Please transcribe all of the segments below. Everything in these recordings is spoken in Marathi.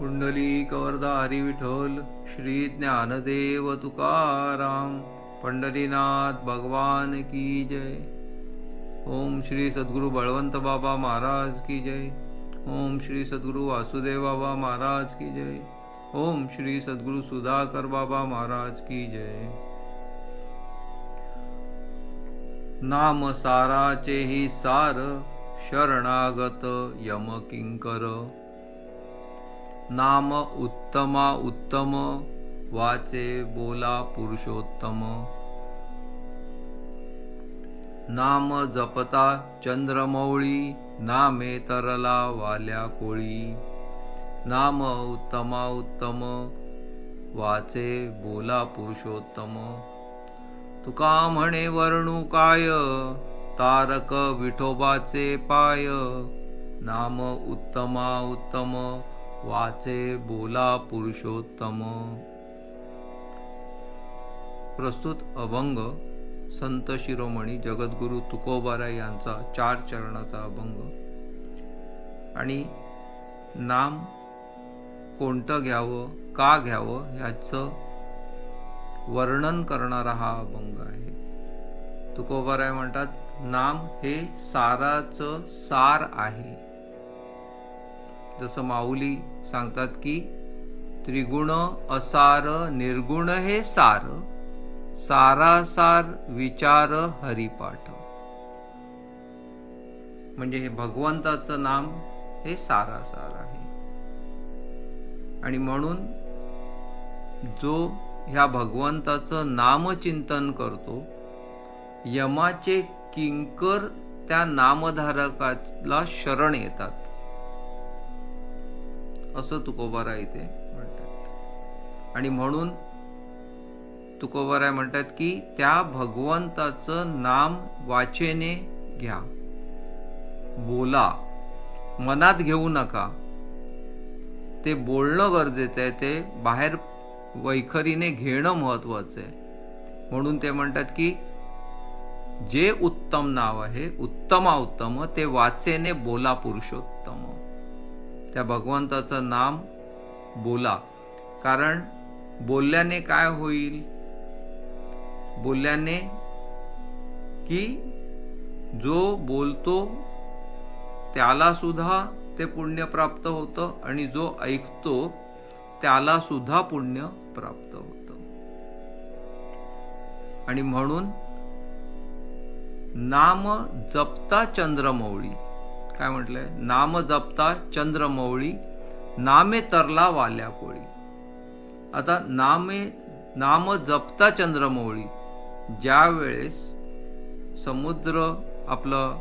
कुंडली कवरदा हरी विठ्ठल श्री ज्ञानदेव तुकाराम पंढरीनाथ भगवान की जय. ओम श्री सद्गुरु बळवंत बाबा महाराज की जय. ओम श्री सद्गुरु वासुदेव बाबा महाराज की जय. ओम श्री सद्गुरु सुधाकर बाबा महाराज की जय. नाम साराचे ही सार शरणागत यम किंकर. नाम उत्तमा उत्तम वाचे बोला पुरुषोत्तम। नाम जपता चंद्रमौळी नामे तरला वाल्या कोळी। नाम उत्तमा उत्तम वाचे बोला पुरुषोत्तम। तुका म्हणे वर्णू काय तारक विठोबाचे पाय। नाम उत्तमा उत्तम वाचे बोला पुरुषोत्तम। प्रस्तुत अभंग संत शिरोमणी जगद्गुरु तुकोबाराय यांचा चार चरणाचा अभंग। आणि नाम कोणतं घ्यावं का घ्यावं ह्याचं वर्णन करणारा हा अभंग आहे। तुकोबाराय म्हणतात नाम हे साराचं सार आहे। जसं माऊली सांगतात की त्रिगुण असार निर्गुण हे सार सारासार विचार हरिपाठ. म्हणजे हे भगवंताचं नाम हे सारासार आहे. आणि म्हणून जो ह्या भगवंताचं नामचिंतन करतो यमाचे किंकर त्या नामधारकाला शरण येतात. असं तुकोबारा इथे म्हणतात. आणि म्हणून तुकोबाराय म्हणतात की त्या भगवंताचं नाम वाचेने घ्या. बोला. मनात घेऊ नका. ते बोलणं गरजेचं आहे. ते बाहेर वैखरीने घेणं महत्वाचं आहे. म्हणून ते म्हणतात की जे उत्तम नाव आहे उत्तमा उत्तम ते वाचेने बोला पुरुषोत्तम. त्या भगवंताचं नाम बोला. कारण बोलल्याने काय होईल? बोलल्याने की जो बोलतो त्याला सुद्धा ते पुण्य प्राप्त होतं आणि जो ऐकतो त्याला सुद्धा पुण्य प्राप्त होतं. आणि म्हणून नाम जपता चंद्रमौळी. काय म्हटलंय? नाम जपता चंद्रमौळी नामे तरला वाल्या कोळी. आता नामे नाम जपता चंद्रमौळी ज्या वेळेस समुद्र आपलं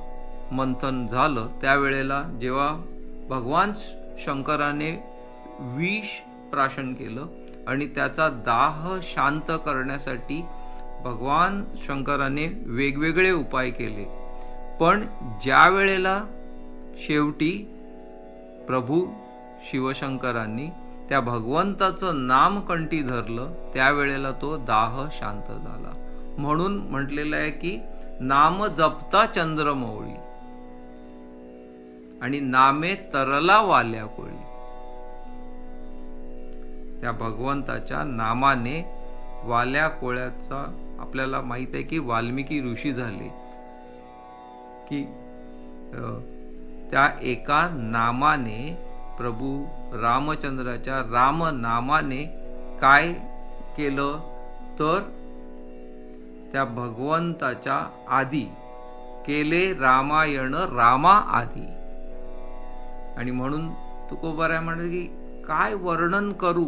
मंथन झालं त्यावेळेला जेव्हा भगवान शंकराने विष प्राशन केलं आणि त्याचा दाह शांत करण्यासाठी भगवान शंकराने वेगवेगळे उपाय केले. पण ज्या वेळेला शेवटी प्रभू शिवशंकरांनी त्या भगवंताचं नाम कंठी धरलं. त्यावेळेला तो दाह शांत झाला. म्हणून म्हटलेलं आहे की नाम जपता चंद्रमौळी आणि नामे तरला वाल्या कोळी. त्या भगवंताच्या नामाने वाल्या कोळ्याचा आपल्याला माहीत आहे की वाल्मिकी ऋषी झाले. की त्या एका नामाने प्रभू रामचंद्राच्या राम नामाने काय केलं? तर त्या भगवंताच्या आधी केले रामायण रामा आधी. आणि म्हणून तुकोबाराय म्हणत की काय वर्णन करू?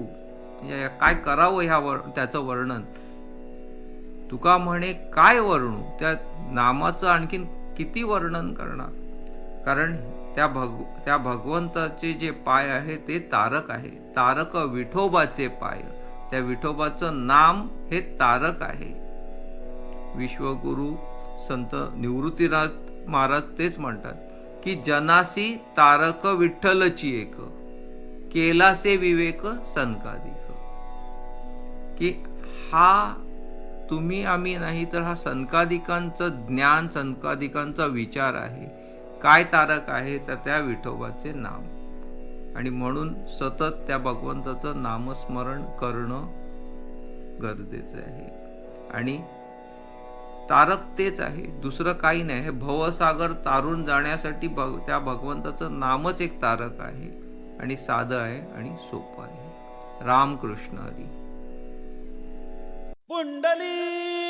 या- काय करावं ह्या वर त्याचं वर्णन? तुका म्हणे काय वर्णू त्या नामाचं आणखीन किती वर्णन करणार? कारण त्या भग त्या भगवंताचे जे पाय आहे ते तारक आहे. तारक विठोबाचे पाय. त्या विठोबाचं नाम हे तारक आहे. विश्वगुरु संत निवृत्तीराज महाराज तेच म्हणतात की जनासी तारक विठ्ठलची एक केलासे विवेक सनकादिक. की हा तुम्ही आम्ही नाही तर हा सनकादिकांचं ज्ञान सनकादिकांचा विचार आहे. काय तारक आहे तर त्या विठोबाचे नाम. आणि म्हणून सतत त्या भगवंताचं नामस्मरण करणं गरजेचं आहे. आणि तारक तेच आहे. दुसरं काही नाही. हे भवसागर तारून जाण्यासाठी भग त्या भगवंताचं नामच एक तारक आहे. आणि साधं आहे आणि सोपं आहे. रामकृष्ण हरी. पुंडली